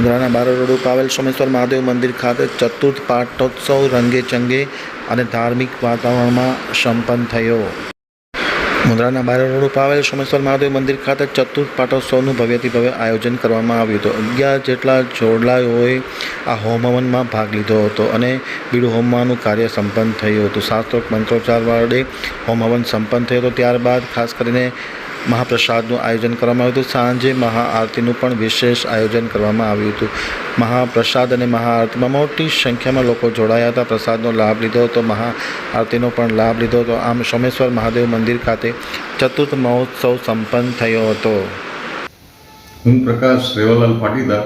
મુંદ્રાના બારો road ઉપર સોમેશ્વર મહાદેવ મંદિર ખાતે ચતુર્થ પાઠોત્સવ રંગે ચંગે અને ધાર્મિક વાતાવરણમાં સંપન્ન થયો. મુંદ્રાના બાર રોડ આવેલ સોમેશ્વર મહાદેવ મંદિર ખાતે ચતુર્થ પાઠોત્સવનું ભવ્યથી ભવ્ય આયોજન કરવામાં આવ્યું હતું. અગિયાર જેટલા જોડલાઓએ આ હોમહવનમાં ભાગ લીધો હતો અને બીડું હોમવાનું કાર્ય સંપન્ન થયું હતું. શાસ્ત્રોક મંત્રોચ્ચાર વડે હોમહવન સંપન્ન થયો હતો. ત્યારબાદ ખાસ કરીને મહાપ્રસાદનું આયોજન કરવામાં આવ્યું હતું. સાંજે મહાઆરતીનું પણ વિશેષ આયોજન કરવામાં આવ્યું હતું. મહાપ્રસાદ અને મહાઆરતીમાં મોટી સંખ્યામાં લોકો જોડાયા હતા. પ્રસાદનો લાભ લીધો હતો. મહાઆરતીનો પણ લાભ લીધો હતો. આમ સોમેશ્વર મહાદેવ મંદિર ખાતે ચતુર્થ મહોત્સવ સંપન્ન થયો હતો. હું પ્રકાશ રેવાલાલ પાટીદાર.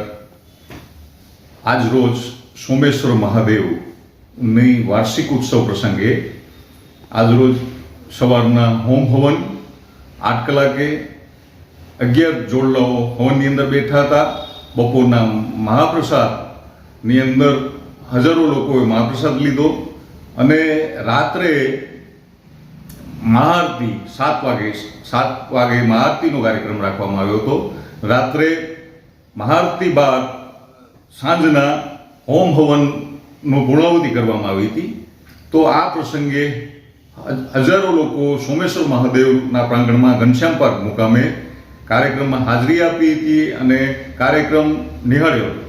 આજ રોજ સોમેશ્વર મહાદેવની વાર્ષિક ઉત્સવ પ્રસંગે આજરોજ સવારના હોમ હવન આઠ કલાકે અગિયાર જોડલાઓ હવનની અંદર બેઠા હતા. બપોરના મહાપ્રસાદની અંદર હજારો લોકોએ મહાપ્રસાદ લીધો અને રાત્રે મહાઆરતી સાત વાગે સાત વાગે મહાઆરતીનો કાર્યક્રમ રાખવામાં આવ્યો હતો. રાત્રે મહાઆરતી બાદ સાંજના હોમ હવનનું પૂર્ણાહુતિ કરવામાં આવી હતી. તો આ પ્રસંગે હજારો લોકો સોમેશ્વર મહાદેવના પ્રાંગણમાં ઘનશ્યામ પાર્ક મુકામે કાર્યક્રમમાં હાજરી આપી હતી અને કાર્યક્રમ નિહાળ્યો. હતો